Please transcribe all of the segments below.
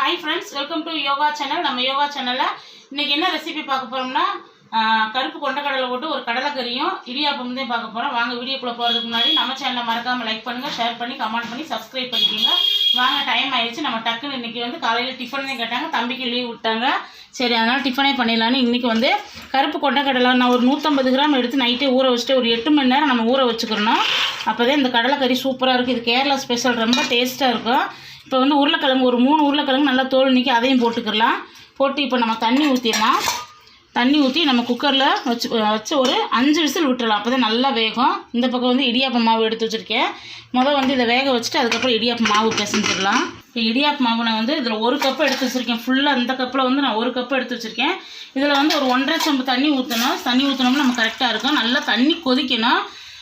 Hi friends welcome to yoga channel நம்ம யோகா சேனலில் இன்றைக்கி என்ன ரெசிபி பார்க்க போகிறோம்னா கருப்பு கொண்டக்கடலை போட்டு ஒரு கடலைக்கறியும் இடியாப்பம் தான் பார்க்க போகிறோம் வாங்க வீடியோக்குள்ளே போகிறதுக்கு முன்னாடி நம்ம சேனலை மறக்காமல் லைக் பண்ணுங்கள் ஷேர் பண்ணி கமெண்ட் பண்ணி சப்ஸ்கிரைப் பண்ணிக்கோங்க. வாங்க டைம் ஆயிடுச்சு. நம்ம டக்குன்னு இன்றைக்கி வந்து காலையில் டிஃபனே கேட்டாங்க. தம்பிக்கு லீவ் விட்டாங்க. சரி அதனால் டிஃபனே பண்ணிடலான்னு இன்றைக்கி வந்து கருப்பு கொண்டக்கடலை நான் ஒரு நூற்றம்பது கிராம் எடுத்து நைட்டே ஊற வச்சுட்டு ஒரு எட்டு மணி நேரம் நம்ம ஊற வச்சுக்கிறணும். அப்போ தான் இந்த கடலைக்கறி சூப்பராக இருக்குது இது கேரளா ஸ்பெஷல் ரொம்ப டேஸ்ட்டாக இருக்கும். இப்போ வந்து உருளைக்கிழங்கு ஒரு மூணு உருளைக்கிழங்கு நல்லா தோல் நீக்கி அதையும் போட்டுக்கிடலாம். போட்டு இப்போ நம்ம தண்ணி ஊற்றிடலாம் தண்ணி ஊற்றி நம்ம குக்கரில் வச்சு வச்சு ஒரு அஞ்சு விசில் விட்டுடலாம் அப்போ தான் நல்லா வேகும். இந்த பக்கம் வந்து இடியாப்பம் மாவு எடுத்து வச்சுருக்கேன். முதல் வந்து இதை வேக வச்சுட்டு அதுக்கப்புறம் இடியாப்பம் மாவு பிசைஞ்சிடலாம். இப்போ இடியாப்பம் மாவு நான் வந்து இதில் ஒரு கப்பு எடுத்து வச்சுருக்கேன். ஃபுல்லாக அந்த கப்பில் வந்து நான் ஒரு கப்பு எடுத்து வச்சுருக்கேன். இதில் வந்து ஒரு ஒன்றரை சம்பு தண்ணி ஊற்றணும் தண்ணி ஊற்றினோம்னா நம்ம கரெக்டாக இருக்கும். நல்லா தண்ணி கொதிக்கணும்.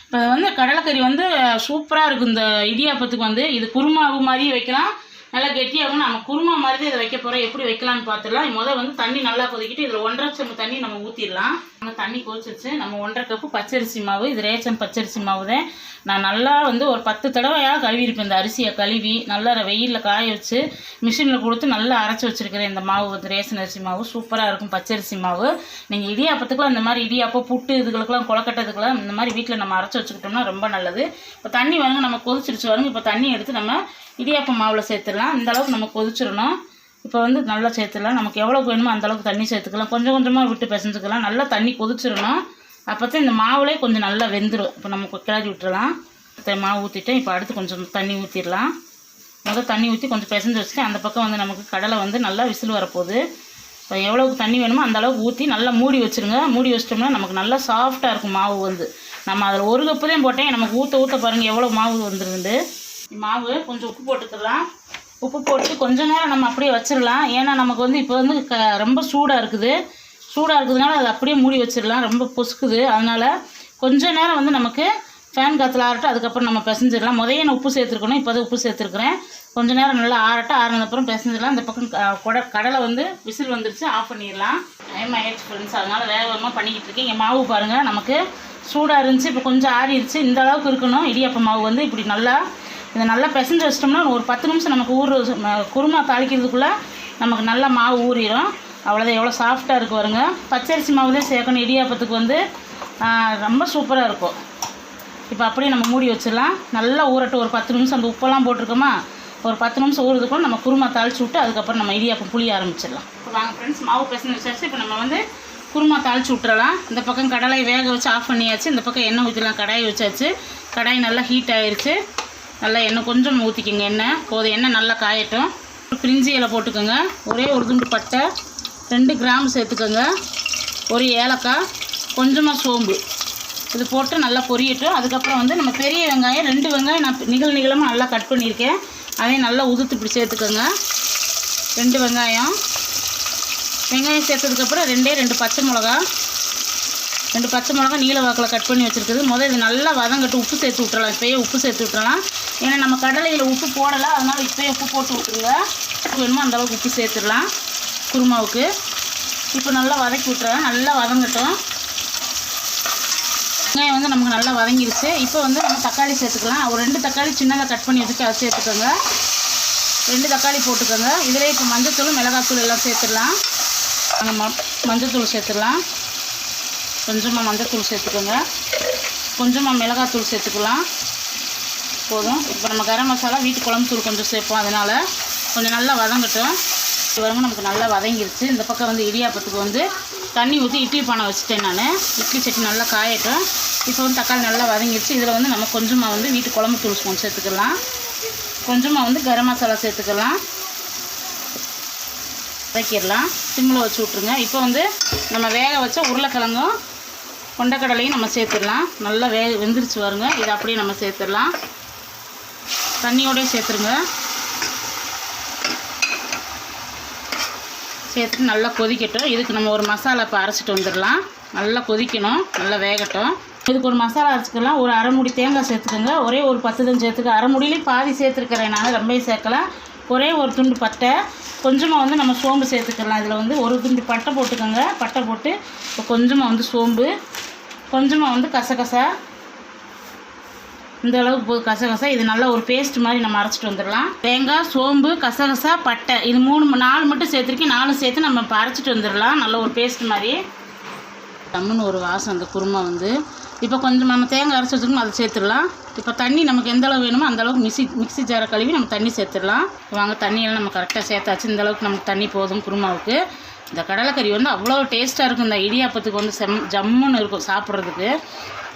இப்போ வந்து கடலைக்கறி வந்து சூப்பராக இருக்கும். இந்த இடியாப்பத்துக்கு வந்து இது குருமாவு மாதிரி வைக்கலாம். நல்லா கெட்டியாகும் நம்ம குருமா மாதிரி தான் இதை வைக்க போகிறோம் எப்படி வைக்கலாம்னு பார்த்துடலாம். முதல் வந்து தண்ணி நல்லா கொதிக்கிட்டு இதில் ஒன்றரை செம்பு தண்ணி நம்ம ஊற்றிடலாம் நம்ம தண்ணி கொதிச்சிருச்சு. நம்ம ஒன்றரை கப்பு பச்சரிசி மாவு இது ரேஷன் பச்சரிசி மாவு தான் நான் நல்லா வந்து ஒரு பத்து தடவையாக கழுவிருப்பேன் இந்த அரிசியை கழுவி. நல்லா வெயிலில் காய வச்சு மிஷினில் கொடுத்து நல்லா அரைச்சி வச்சுருக்கிறேன் இந்த மாவு வந்து ரேஷன் அரிசி மாவு. சூப்பராக இருக்கும் பச்சரிசி மாவு. நீங்கள் இடியாப்பத்துக்குலாம் இந்த மாதிரி இடியாப்பம் புட்டு இதுகளுக்கெல்லாம் கொலக்கட்டதுக்கெல்லாம் இந்த மாதிரி வீட்டில் நம்ம அரைச்சி வச்சுக்கிட்டோம்னா ரொம்ப நல்லது. இப்போ தண்ணி வாங்க நம்ம கொதிச்சிருச்சு வருங்க இப்போ தண்ணி எடுத்து நம்ம இடியாப்பம் மாவில் சேர்த்துடலாம். இந்தளவுக்கு நம்ம கொதிச்சிடணும். இப்போ வந்து நல்லா சேர்த்துடலாம். நமக்கு எவ்வளோக்கு வேணுமோ அந்தளவுக்கு தண்ணி சேர்த்துக்கலாம். கொஞ்சம் கொஞ்சமாக விட்டு பிசைஞ்சுக்கலாம். நல்லா தண்ணி கொதிச்சிடணும். அப்போ தான் இந்த மாவுலே கொஞ்சம் நல்லா வெந்துடும் இப்போ நம்ம கிளறி விட்டுறலாம். மாவு ஊற்றிட்டேன் இப்போ அடுத்து கொஞ்சம் தண்ணி ஊற்றிடலாம் முதல் தண்ணி ஊற்றி கொஞ்சம் பிசைஞ்சு வச்சுட்டு அந்த பக்கம் வந்து நமக்கு கடலை வந்து நல்லா விசில் வரப்போகுது. இப்போ எவ்வளோக்கு தண்ணி வேணுமோ அந்த அளவுக்கு ஊற்றி நல்லா மூடி வச்சுருங்க. மூடி வச்சிட்டோம்னா நமக்கு நல்லா சாஃப்டாக இருக்கும் மாவு வந்து. நம்ம அதில் ஒரு கப்பு தான் போட்டேன். நமக்கு ஊற்ற ஊற்ற பாருங்கள் எவ்வளோ மாவு வந்துருந்து மாவு கொஞ்சம் உப்பு போட்டுக்கலாம். உப்பு போட்டு கொஞ்ச நேரம் நம்ம அப்படியே வச்சிடலாம் ஏன்னா நமக்கு வந்து இப்போ வந்து க ரொம்ப சூடாக இருக்குது. சூடாக இருக்கிறதுனால அதை அப்படியே மூடி வச்சிடலாம் ரொம்ப பொசுக்குது. அதனால் கொஞ்ச நேரம் வந்து நமக்கு ஃபேன் காற்றுல ஆறட்டும் அதுக்கப்புறம் நம்ம பிசைஞ்சிடலாம் முதல்ல நான் உப்பு சேர்த்துருக்கணும் இப்போ தான் உப்பு சேர்த்துருக்குறேன். கொஞ்ச நேரம் நல்லா ஆறட்டும் ஆறினதுக்கப்புறம் பிசைஞ்சிடலாம் இந்த பக்கம் க- கொட கடலை வந்து விசில் வந்துருச்சு ஆஃப் பண்ணிடலாம் டைம் ஆயிடுச்சு ஃப்ரெண்ட்ஸ் அதனால் வேகமாக பண்ணிக்கிட்டு இருக்கேன். இங்கே மாவு பாருங்கள் நமக்கு சூடாக இருந்துச்சு இப்போ கொஞ்சம் ஆறிடுச்சு இந்த அளவுக்கு இருக்கணும். இடியாப்ப மாவு வந்து இப்படி நல்லா இதை நல்லா பிசைஞ்சு வச்சிட்டோம்னா ஒரு பத்து நிமிஷம் நமக்கு ஊறு குருமா தாளிக்கிறதுக்குள்ளே நமக்கு நல்லா மாவு ஊறிடும் அவ்வளோதான் எவ்வளோ சாஃப்டாக இருக்குது பாருங்க. பச்சரிசி மாவு தான் சேர்க்கணும். இடியாப்பத்துக்கு வந்து ரொம்ப சூப்பராக இருக்கும். இப்போ அப்படியே நம்ம மூடி வச்சிடலாம். நல்லா ஊறட்டும். ஒரு பத்து நிமிஷம். அந்த உப்பெல்லாம் போட்டிருக்கோமா? ஒரு பத்து நிமிஷம் ஊறுறதுக்குள்ள நம்ம குருமா தாளிச்சு விட்டு அதுக்கப்புறம் நம்ம இடியாப்பம் புளிய ஆரம்பிச்சிடலாம். இப்போ வாங்க ஃப்ரெண்ட்ஸ் மாவு பிசைஞ்சு வச்சாச்சு. இப்போ நம்ம வந்து குருமா தாளிச்சு விட்டுறலாம். இந்த பக்கம் கடலை வேக வச்சு ஆஃப் பண்ணியாச்சு. இந்த பக்கம் எண்ணெய் ஊற்றிடலாம் கடாயை வச்சாச்சு. கடாய் நல்லா ஹீட் ஆயிடுச்சு நல்லா எண்ணெய் கொஞ்சம் ஊற்றிக்கோங்க எண்ணெய். போதும் எண்ணெய் நல்லா காயட்டும். ஒரு பிரிஞ்சி இலை போட்டுக்கோங்க. ஒரே ஒரு துண்டு பட்டை ரெண்டு கிராம் சேர்த்துக்கோங்க. ஒரு ஏலக்காய் கொஞ்சமாக சோம்பு. இது போட்டு நல்லா பொரியட்டும். அதுக்கப்புறம் வந்து நம்ம பெரிய வெங்காயம் ரெண்டு வெங்காயம் நான் நிகழ் நிகழமாக நல்லா கட் பண்ணியிருக்கேன். அதையும் நல்லா உதுத்து இப்படி சேர்த்துக்கோங்க. ரெண்டு வெங்காயம். வெங்காயம் சேர்த்ததுக்கப்புறம் ரெண்டே ரெண்டு பச்சை மிளகா ரெண்டு பச்சை மிளகா நீல வாக்கில் கட் பண்ணி வச்சுருக்குது. முதல் இது நல்லா வதங்கட்டு உப்பு சேர்த்து விட்றலாம் இப்போயே உப்பு சேர்த்து விட்றலாம் ஏன்னா நம்ம கடலையில் உப்பு போடலை அதனால் இப்போயே உப்பு போட்டு விட்ருங்க உப்பு வேணுமோ அந்த அளவுக்கு உப்பு சேர்த்துடலாம் குருமாவுக்கு. இப்போ நல்லா வதக்கி விட்டுறலாம் நல்லா வதங்கட்டும். வெங்காயம் வந்து நமக்கு நல்லா வதங்கிருச்சு. இப்போ வந்து நம்ம தக்காளி சேர்த்துக்கலாம். ஒரு ரெண்டு தக்காளி சின்னதாக கட் பண்ணி வச்சுக்க அதை சேர்த்துக்கோங்க. ரெண்டு தக்காளி போட்டுக்கோங்க. இதில் இப்போ மஞ்சத்தூள் மிளகாத்தூள் எல்லாம் சேர்த்துடலாம். நம்ம மஞ்சத்தூள் சேர்த்துடலாம். கொஞ்சமாக மஞ்சத்தூள் சேர்த்துக்கோங்க. கொஞ்சமாக மிளகாத்தூள் சேர்த்துக்கலாம். போதும். இப்போ நம்ம கரம் மசாலா வீட்டு குழம்பு தூள் கொஞ்சம் சேர்ப்போம் அதனால். கொஞ்சம் நல்லா வதங்கட்டும். இது வரங்க நமக்கு நல்லா வதங்கிருச்சு. இந்த பக்கம் வந்து இடியாப்பத்துக்கு வந்து தண்ணி ஊற்றி இட்லி பானை வச்சுட்டேன் நான். இட்லி சட்னி நல்லா காயட்டும். இப்போ வந்து தக்காளி நல்லா வதங்கிருச்சு. இதில் வந்து நம்ம கொஞ்சமாக வந்து வீட்டு குழம்பு தூள் ஸ்பூன் சேர்த்துக்கலாம். கொஞ்சமாக வந்து கரம் மசாலா சேர்த்துக்கலாம். வதக்கிடலாம். சிம்மில் வச்சு விட்ருங்க இப்போ வந்து நம்ம வேக வச்ச உருளைக்கிழங்கும் கொண்டக்கடலையும் நம்ம சேர்த்துடலாம். நல்லா வே வெந்துருச்சு வருங்க இதை அப்படியே நம்ம சேர்த்துடலாம். தண்ணியோடய சேர்த்துருங்க. சேர்த்துட்டு நல்லா கொதிக்கட்டும். இதுக்கு நம்ம ஒரு மசாலா இப்போ அரைச்சிட்டு வந்துடலாம். நல்லா கொதிக்கணும். நல்லா வேகட்டும். இதுக்கு ஒரு மசாலா அரைச்சிக்கலாம். ஒரு அரை மூடி தேங்காய் சேர்த்துக்கோங்க. ஒரே ஒரு பத்து தான் சேர்த்துக்க. அரை முடியிலையும் பாதி சேர்த்துருக்கிறேன் நான். ரொம்பவே சேர்க்கலாம் ஒரே ஒரு துண்டு பட்டை. கொஞ்சமாக வந்து நம்ம சோம்பு சேர்த்துக்கலாம். இதில் வந்து ஒரு துண்டு பட்டை போட்டுக்கோங்க. பட்டை போட்டு இப்போ கொஞ்சமாக வந்து சோம்பு. கொஞ்சமாக வந்து கசகசா. இந்த அளவுக்கு போது கசகசா. இது நல்லா ஒரு பேஸ்ட் மாதிரி நம்ம அரைச்சிட்டு வந்துடலாம். தேங்காய் சோம்பு கசகசா பட்டை. இது மூணு நாலு மட்டும் சேர்த்துருக்கேன். நாலு சேர்த்து நம்ம இப்போ அரைச்சிட்டு வந்துடலாம். நல்ல ஒரு பேஸ்ட் மாதிரி. தம்முன்னு ஒரு வாசம் அந்த குருமா வந்து. இப்போ கொஞ்சம் நம்ம தேங்காய் அரைச்சி வச்சுக்கணும் அதை சேர்த்துடலாம். இப்போ தண்ணி நமக்கு எந்த அளவு வேணுமோ அந்த அளவுக்கு மிக்சி மிக்ஸி ஜாரை கழுவி நம்ம தண்ணி சேர்த்துடலாம். வாங்க தண்ணியெல்லாம் நம்ம கரெக்டாக சேர்த்தாச்சு. இந்த அளவுக்கு நமக்கு தண்ணி போதும் குருமாவுக்கு. இந்த கடலைக்கறி வந்து அவ்வளோ டேஸ்ட்டாக இருக்கும். இந்த இடியாப்பத்துக்கு வந்து செம் ஜம்முன்னு இருக்கும் சாப்பிட்றதுக்கு.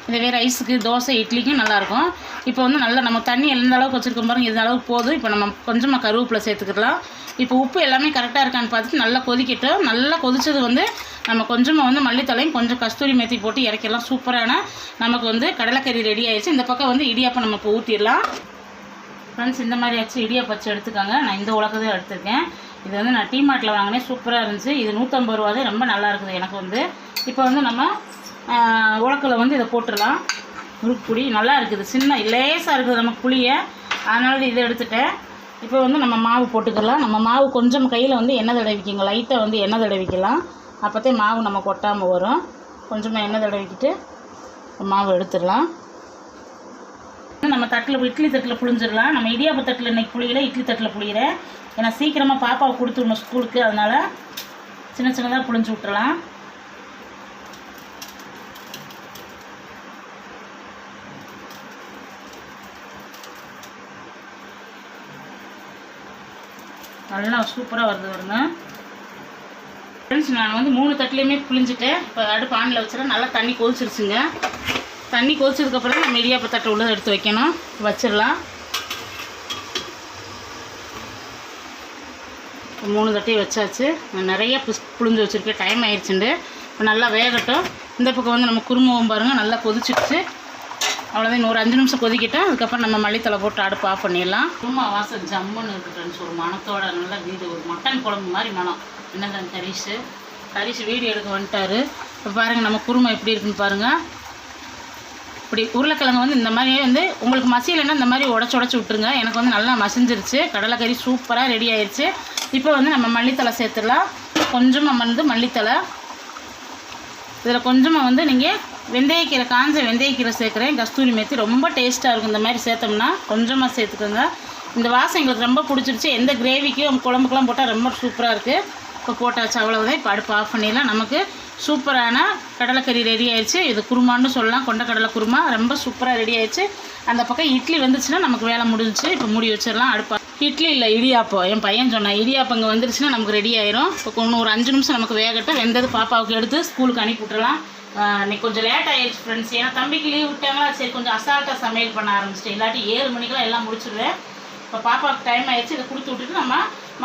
இதுவே ரைஸுக்கு தோசை இட்லிக்கும் நல்லாயிருக்கும். இப்போ வந்து நல்லா நம்ம தண்ணி எந்த அளவுக்கு வச்சுருக்கோம் பாருங்க இந்த அளவுக்கு போதும். இப்போ நம்ம கொஞ்சமாக கருவேப்பிலை சேர்த்துக்கலாம். இப்போ உப்பு எல்லாமே கரெக்டாக இருக்கான்னு பார்த்துட்டு நல்லா கொதிக்கட்டும். நல்லா கொதிச்சது வந்து நம்ம கொஞ்சமாக வந்து மல்லித்தலையும் கொஞ்சம் கஸ்தூரி மேத்தி போட்டு இறக்கிடலாம். சூப்பரான நமக்கு வந்து கடலைக்கறி ரெடி ஆயிடுச்சு. இந்த பக்கம் வந்து இடியாப்பம் நம்ம இப்போ ஊற்றிடலாம் ஃப்ரெண்ட்ஸ் இந்த மாதிரி ஆச்சு. இடியாப்பச்சு எடுத்துக்காங்க எடுத்துக்கோங்க. நான் இந்த உலகத்தை எடுத்திருக்கேன். இது வந்து நான் டீ மார்ட்டில் வாங்கினேன் சூப்பராக இருந்துச்சு. இது நூற்றம்பது ரூபா தான். ரொம்ப நல்லா இருக்குது எனக்கு வந்து. இப்போ வந்து நம்ம உலக்கில் வந்து இதை போட்டுடலாம். முறுக்கு புளி நல்லா இருக்குது. சின்ன லேசாக இருக்குது நம்ம புளியை. அதனால இதை எடுத்துட்டேன். இப்போ வந்து நம்ம மாவு போட்டுக்கலாம். நம்ம மாவு கொஞ்சம் கையில் வந்து எண்ணெய் தடவிக்கிங்க. லைட்டாக வந்து எண்ணெய் தடவிக்கலாம். அப்போத்தே மாவு நம்ம கொட்டாமல் வரும். கொஞ்சமாக எண்ணெய் தடவிக்கிட்டு மாவு எடுத்துடலாம். நம்ம தட்டில் இட்லி தட்டில் புழிஞ்சிடலாம். நம்ம இடியாப்பு தட்டில் இன்றைக்கி புளியில இட்லி தட்டில் புளிகிறேன் ஏன்னா சீக்கிரமாக பாப்பாவை கொடுத்துடணும் ஸ்கூலுக்கு. அதனால் சின்ன சின்னதாக புழிஞ்சு விட்டுறலாம். நல்லா சூப்பராக வருது வருங்க ஃப்ரெண்ட்ஸ் நான் வந்து மூணு தட்டிலையுமே புளிஞ்சிட்டேன் இப்போ அடுப்பு ஆனில் வச்சுருந்தேன் நல்லா தண்ணி கொதிச்சிருச்சுங்க. தண்ணி கொதிச்சதுக்கப்புறம் நம்ம இடியாப்ப தட்டை உள்ளே எடுத்து வைக்கணும். வச்சிடலாம். மூணு தட்டையும் வச்சாச்சு. நிறைய புஸ் புளிஞ்சு வச்சுருக்கேன். டைம் ஆயிடுச்சுண்டு இப்போ நல்லா வேகட்டும். இந்த பக்கம் வந்து நம்ம குருமுகம் பாருங்கள் நல்லா கொதிச்சிடுச்சு அவ்வளோதான். ஒரு அஞ்சு நிமிஷம் கொதிக்கிட்டோம். அதுக்கப்புறம் நம்ம மல்லித்தலை போட்டு அடுப்பு ஆஃப் பண்ணிடலாம். குருமா வாசம் ஜம்முன்னு இருக்குன்னு ஃப்ரெண்ட்ஸ் ஒரு மணத்தோட நல்ல வீடு. ஒரு மட்டன் குழம்பு மாதிரி மனம். என்னதான் கரிஷு தரிசு வீடியோ எடுக்க வந்துட்டாரு. இப்போ பாருங்கள் நம்ம குருமா எப்படி இருக்குன்னு பாருங்கள் இப்படி உருளைக்கிழங்கு வந்து இந்த மாதிரி வந்து உங்களுக்கு மசியலைன்னா இந்த மாதிரி உடச்சி உடச்சி விட்டுருங்க. எனக்கு வந்து நல்லா மசிஞ்சிருச்சு. கடலைக்கறி சூப்பராக ரெடி ஆயிடுச்சு இப்போ வந்து நம்ம மல்லித்தலை சேர்த்துடலாம். கொஞ்சமாக வந்து மல்லித்தலை. இதில் கொஞ்சமாக வந்து நீங்கள் வெந்தயக்கீரை காஞ்ச வெந்தயக்கீரை சேர்க்குறேன். கஸ்தூரி மேத்தி ரொம்ப டேஸ்ட்டாக இருக்கும். இந்த மாதிரி சேர்த்தோம்னா கொஞ்சமாக சேர்த்துக்கோங்க. இந்த வாசம் எங்களுக்கு ரொம்ப பிடிச்சிருச்சு. எந்த கிரேவிக்கும் குழம்புக்கெலாம் போட்டால் ரொம்ப சூப்பராக இருக்குது இப்போ போட்டாச்சு அவ்வளோதான் இப்போ அடுப்பு ஆஃப் பண்ணிடலாம். நமக்கு சூப்பரான கடலைக்கறி ரெடி ஆயிடுச்சு. இது குருமான்னு சொல்லலாம். கொண்ட கடலை குருமா ரொம்ப சூப்பராக ரெடி ஆயிடுச்சு. அந்த பக்கம் இட்லி வந்துச்சுன்னா நமக்கு வேலை முடிஞ்சிச்சு. இப்போ மூடி வச்சிடலாம். அடுப்பா இட்லி இல்லை இடியாப்பம். என் பையன் சொன்னான் இடியாப்பங்க வந்துருச்சுன்னா நமக்கு ரெடி ஆயிரும். இப்போ இன்னும் ஒரு அஞ்சு நிமிஷம் நமக்கு வேகட்டும். வெந்தது பாப்பாவுக்கு எடுத்து ஸ்கூலுக்கு அனுப்பி விட்டுறலாம். இன்னைக்கு கொஞ்சம் லேட் ஆயிடுச்சு ஃப்ரெண்ட்ஸ் ஏன்னா தம்பிக்கு லீவ் விட்டாங்களா? சரி கொஞ்சம் அசால்ட்டாக சமையல் பண்ண ஆரம்பிச்சிட்டேன். இல்லாட்டி ஏழு மணிக்கெல்லாம் எல்லாம் முடிச்சிடுவேன் இப்போ பாப்பாவுக்கு டைம் ஆயிடுச்சு. இதை கொடுத்து விட்டுட்டு நம்ம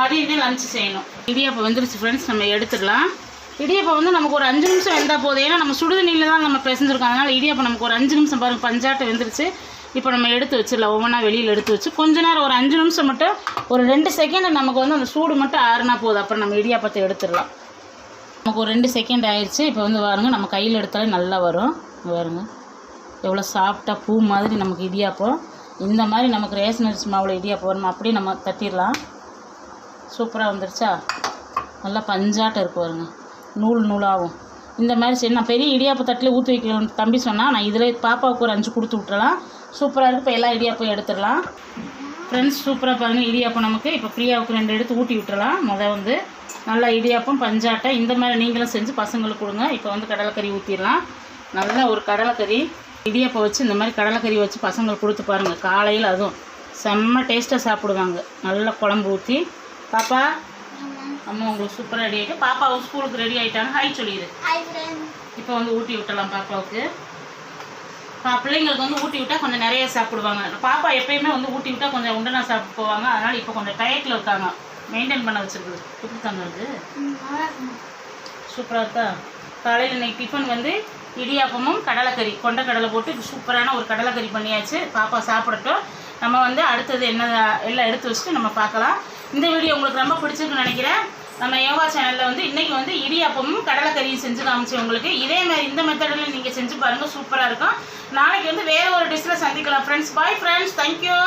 மதியம் லஞ்ச் செய்யணும். இடியாப்பம் வந்துருச்சு ஃப்ரெண்ட்ஸ் நம்ம எடுத்துடலாம். இடியாப்பம் வந்து நமக்கு ஒரு அஞ்சு நிமிஷம் வெந்தால் போதும். ஏன்னா நம்ம சுடுதண்ணியில் தான் நம்ம பிசைஞ்சிருக்கோம். அதனால் இடியாப்பம் நமக்கு ஒரு அஞ்சு நிமிஷம் பாருங்க பஞ்சாட்டு வெந்துருச்சு. இப்போ நம்ம எடுத்து வச்சிடலாம் ஒவ்வொன்றா வெளியில் எடுத்து வச்சு. கொஞ்ச நேரம் ஒரு அஞ்சு நிமிஷம் மட்டும் ஒரு ரெண்டு செகண்ட் நமக்கு வந்து அந்த சூடு மட்டும் ஆறுனா போதும். அப்புறம் நம்ம இடியாப்பத்தை எடுத்துடலாம். நமக்கு ஒரு ரெண்டு செகண்ட் ஆயிடுச்சு. இப்போ வந்து பாருங்க நம்ம கையில் எடுத்தாலே நல்லா வரும். இங்க பாருங்க எவ்வளோ சாஃப்டாக பூ மாதிரி நமக்கு இடியாப்பம். இந்த மாதிரி நமக்கு ரேஷன் அரிசி மாவில் இடியாப்பம் வரணும் அப்படியே நம்ம தட்டிடலாம். சூப்பராக வந்துருச்சா? நல்லா பஞ்சாட்டம் இருக்கு பாருங்க. நூல் நூலாகும். இந்த மாதிரி சரி நான் பெரிய இடியாப்பு தட்டில் ஊற்றி வைக்கணும்னு தம்பி சொன்னால் நான் இதில் பாப்பாவுக்கு ஒரு அஞ்சு கொடுத்து விட்டுறலாம். சூப்பராக இருக்குது இப்போ எல்லா இடியாப்பையும் எடுத்துடலாம். ஃப்ரெண்ட்ஸ் சூப்பராக பாருங்கள் இடியாப்பம் நமக்கு இப்போ ஃப்ரீயாவுக்கு ரெண்டு எடுத்து ஊட்டி விட்டுறலாம். மொதல் வந்து நல்லா இடியாப்பம் பஞ்சாட்டை இந்த மாதிரி நீங்களும் செஞ்சு பசங்களுக்கு கொடுங்க. இப்போ வந்து கடலைக்கறி ஊற்றிடலாம் நல்லா ஒரு கடலைக்கறி இடியாப்பம் வச்சு இந்த மாதிரி கடலைக்கறி வச்சு பசங்களுக்கு கொடுத்து பாருங்கள் காலையில் அதுவும் செம்ம டேஸ்ட்டாக சாப்பிடுவாங்க. நல்லா குழம்பு ஊற்றி பாப்பா அம்மா உங்களுக்கு சூப்பராக ரெடி ஆகிட்டு பாப்பாவும் ஸ்கூலுக்கு ரெடி ஆகிட்டாங்க ஹாய் சொல்லிடு. இப்போ வந்து ஊட்டி விட்டலாம் பாப்பாவுக்கு. பா பிள்ளைங்களுக்கு வந்து ஊட்டி விட்டால் கொஞ்சம் நிறைய சாப்பிடுவாங்க. பாப்பா எப்பயுமே வந்து ஊட்டி விட்டால் கொஞ்சம் உண்டனா சாப்பிட்டு போவாங்க. அதனால் இப்போ கொஞ்சம் டயட்டில் இருக்காங்க. மெயின்டைன் பண்ண வச்சிருக்குது. எப்படி தாங்க இருக்குது சூப்பராக இருக்கா? காலையில் இன்னைக்கு டிஃபன் வந்து இடியாப்பமும் கடலைக்கறி கொண்ட கடலை போட்டு சூப்பரான ஒரு கடலைக்கறி பண்ணியாச்சு. பாப்பா சாப்பிடட்டும். நம்ம வந்து அடுத்தது என்ன எல்லாம் எடுத்து வச்சுட்டு நம்ம பார்க்கலாம். இந்த வீடியோ உங்களுக்கு ரொம்ப பிடிச்சிருக்குன்னு நினைக்கிறேன். நம்ம யோகா சேனலில் வந்து இன்றைக்கி வந்து இடியாப்பமும் கடலைக்கறியும் செஞ்சு காமிச்சேன் உங்களுக்கு. இதே மாதிரி இந்த மெத்தடில் நீங்கள் செஞ்சு பாருங்கள் சூப்பராக இருக்கும். நாளைக்கு வந்து வேறு ஒரு டிஷ்ஷில் சந்திக்கலாம் ஃப்ரெண்ட்ஸ் பாய் ஃப்ரெண்ட்ஸ் தேங்க்யூ